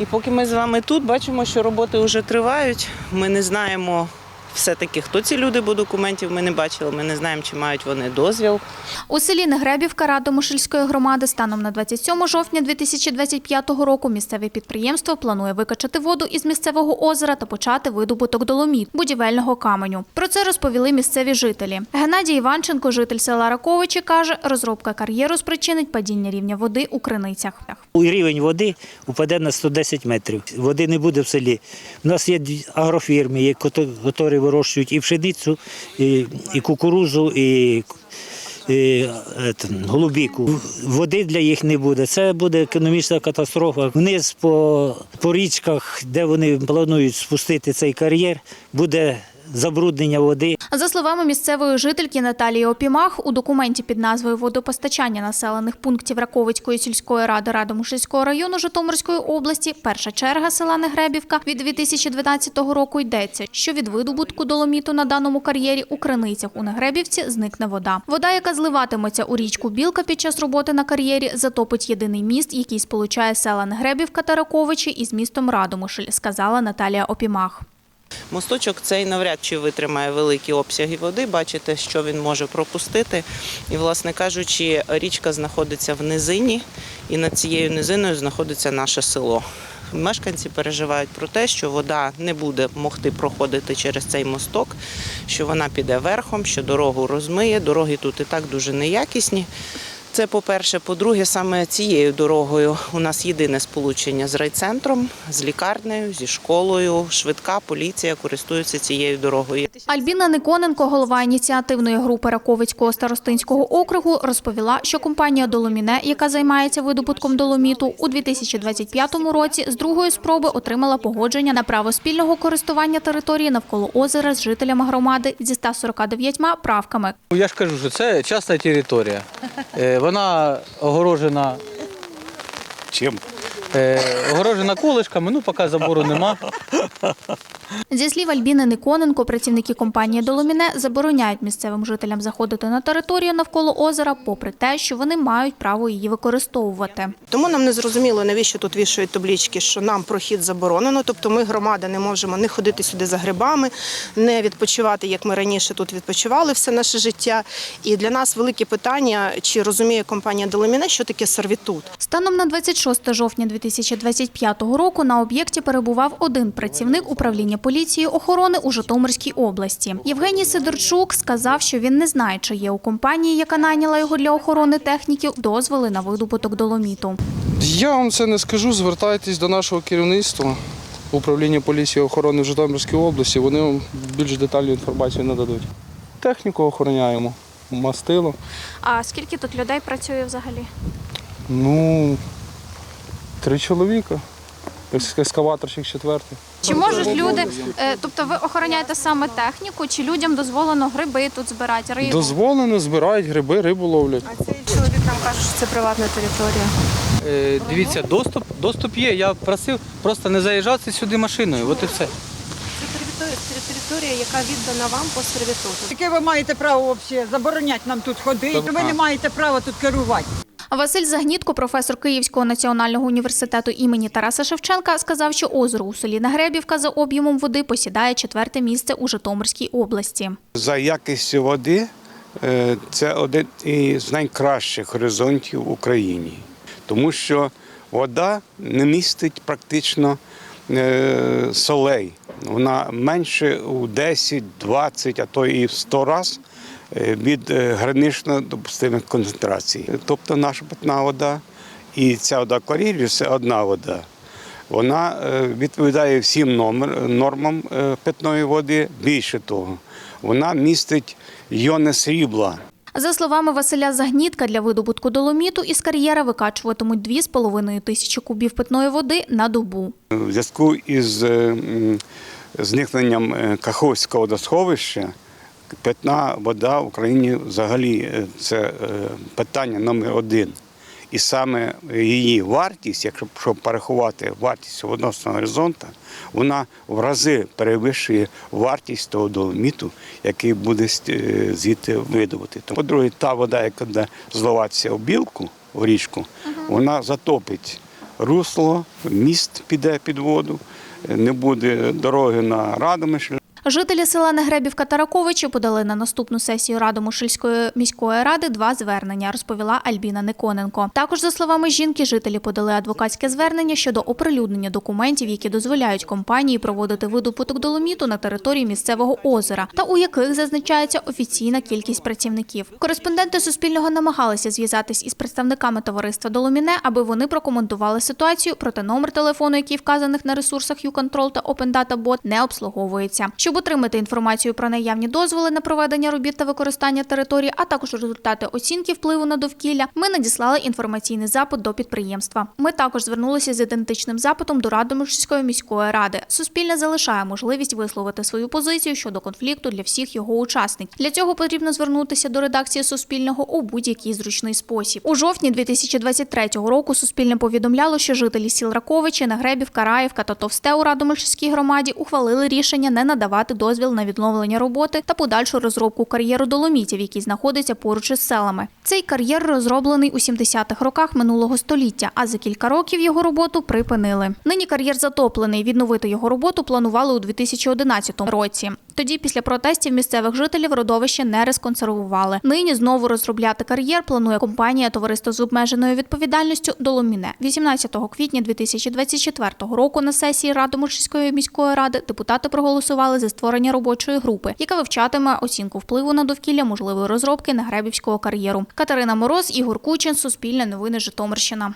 І поки ми з вами тут бачимо, що роботи вже тривають. Ми не знаємо все-таки, хто ці люди, бо документів ми не бачили. Ми не знаємо, чи мають вони дозвіл. У селі Негребівка Радомишльської громади станом на 27 жовтня 2025 року місцеве підприємство планує викачати воду із місцевого озера та почати видобуток доломіт будівельного каменю. Про це розповіли місцеві жителі. Геннадій Іванченко, житель села Раковичі, каже, розробка кар'єру спричинить падіння рівня води у криницях. У рівень води упаде на 110 метрів. Води не буде в селі. У нас є агрофірми, які вирощують і пшеницю, і, і кукурузу, і, і ет, голубіку. Води для їх не буде. Це буде економічна катастрофа. Вниз по, по річках, де вони планують спустити цей кар'єр, буде забруднення води. За словами місцевої жительки Наталії Опімах, у документі під назвою Водопостачання населених пунктів Раковицької сільської ради Радомишльського району Житомирської області перша черга села Негребівка від 2012 року йдеться, що від видобутку доломіту на даному кар'єрі у криницях у Негребівці зникне вода. Вода, яка зливатиметься у річку Білка під час роботи на кар'єрі, затопить єдиний міст, який сполучає села Негребівка та Раковичі із містом Радомишль, сказала Наталія Опімах. Мосточок цей навряд чи витримає великі обсяги води. Бачите, що він може пропустити. І, власне кажучи, річка знаходиться в низині, і над цією низиною знаходиться наше село. Мешканці переживають про те, що вода не буде могти проходити через цей мосток, що вона піде верхом, що дорогу розмиє. Дороги тут і так дуже неякісні. Це по-перше. По-друге, саме цією дорогою у нас єдине сполучення з райцентром, з лікарнею, зі школою. Швидка поліція користується цією дорогою. Альбіна Никоненко, голова ініціативної групи Раковицького старостинського округу, розповіла, що компанія Доломіне, яка займається видобутком доломіту, у 2025 році з другої спроби отримала погодження на право спільного користування території навколо озера з жителями громади зі 149 правками. Ну, Я ж кажу, що це частна територія. Вона огорожена, Чим? е, огорожена колишками, ну поки забору нема. Зі слів Альбіни Никоненко, працівники компанії Доломіне забороняють місцевим жителям заходити на територію навколо озера, попри те, що вони мають право її використовувати. Тому нам не зрозуміло, навіщо тут вішають таблички, що нам прохід заборонено. Тобто ми, громада, не можемо не ходити сюди за грибами, не відпочивати, як ми раніше тут відпочивали все наше життя. І для нас велике питання, чи розуміє компанія Доломіне, що таке сервітут. Станом на 26 жовтня 2025 року на об'єкті перебував один працівник управління поліції охорони у Житомирській області. Євгеній Сидорчук сказав, що він не знає, чи є у компанії, яка найняла його для охорони техніки, дозволи на видобуток доломіту. Я вам це не скажу. Звертайтесь до нашого керівництва управління поліції охорони в Житомирській області. Вони вам більш детальну інформацію нададуть. Техніку охороняємо, мастило. А скільки тут людей працює взагалі? Ну, три чоловіка. Ескаваторщик четвертий. Чи можуть люди, е, тобто ви охороняєте саме техніку, чи людям дозволено гриби тут збирати, рибу? Дозволено, збирають гриби, рибу ловлять. А цей чоловік нам каже, що це приватна територія. Е, Дивіться, доступ, доступ є. Я просив просто не заїжджати сюди машиною. От і все. Це територія, яка віддана вам по сервітуту. Яке ви маєте право взагалі забороняти нам тут ходити? Ви не маєте права тут керувати. Василь Загнітко, професор Київського національного університету імені Тараса Шевченка, сказав, що озеро у селі Нагребівка за об'ємом води посідає четверте місце у Житомирській області. За якістю води е, це один із найкращих горизонтів в Україні, тому що вода не містить практично е, солей. Вона менше у 10, 20, а то і в 100 разів від е, гранично допустимих концентрацій. Тобто наша питна вода і ця вода кар'єрів – це одна вода. Вона е, відповідає всім номер, нормам е, питної води. Більше того, вона містить йони срібла. За словами Василя Загнітка, для видобутку доломіту із кар'єра викачуватимуть 2,5 тисячі кубів питної води на добу. В зв'язку із е, зникненням е, Каховського водосховища питна вода в Україні взагалі е, це е, питання номер один. І саме її вартість, якщо порахувати вартість водоносного горизонту, вона в рази перевищує вартість того доломіту, який буде е, звідти видобути. По-друге, та вода, яка буде зливатися в білку, в річку, вона затопить русло, міст піде під воду, не буде дороги на Радомишль. Жителі села Негребівка та Раковичі подали на наступну сесію Радомишльської міської ради два звернення, розповіла Альбіна Никоненко. Також, за словами жінки, жителі подали адвокатське звернення щодо оприлюднення документів, які дозволяють компанії проводити видобуток доломіту на території місцевого озера, та у яких зазначається офіційна кількість працівників. Кореспонденти Суспільного намагалися зв'язатись із представниками товариства Доломіне, аби вони прокоментували ситуацію. Проте номер телефону, який вказаних на ресурсах YouControl та Open Data не обслуговується. Щоб отримати інформацію про наявні дозволи на проведення робіт та використання території, а також результати оцінки впливу на довкілля, ми надіслали інформаційний запит до підприємства. Ми також звернулися з ідентичним запитом до Радомишльської міської ради. Суспільне залишає можливість висловити свою позицію щодо конфлікту для всіх його учасників. Для цього потрібно звернутися до редакції Суспільного у будь-який зручний спосіб. У жовтні 2023 року Суспільне повідомляло, що жителі сіл Раковичі, Нагребівка, Раївка та Товсте у Радомишльській громаді ухвалили рішення не надавати дозвіл на відновлення роботи та подальшу розробку кар'єру доломітів, який знаходиться поруч із селами. Цей кар'єр розроблений у 70-х роках минулого століття, а за кілька років його роботу припинили. Нині кар'єр затоплений. Відновити його роботу планували у 2011 році. Тоді, після протестів місцевих жителів, родовище не розконсервували. Нині знову розробляти кар'єр планує компанія Товариство з обмеженою відповідальністю Доломіне. 18 квітня 2024 року на сесії Радомишльської міської ради депутати проголосували за створення робочої групи, яка вивчатиме оцінку впливу на довкілля можливої розробки Нагребівського кар'єру. Катерина Мороз, Ігор Кучин, Суспільне новини Житомирщина.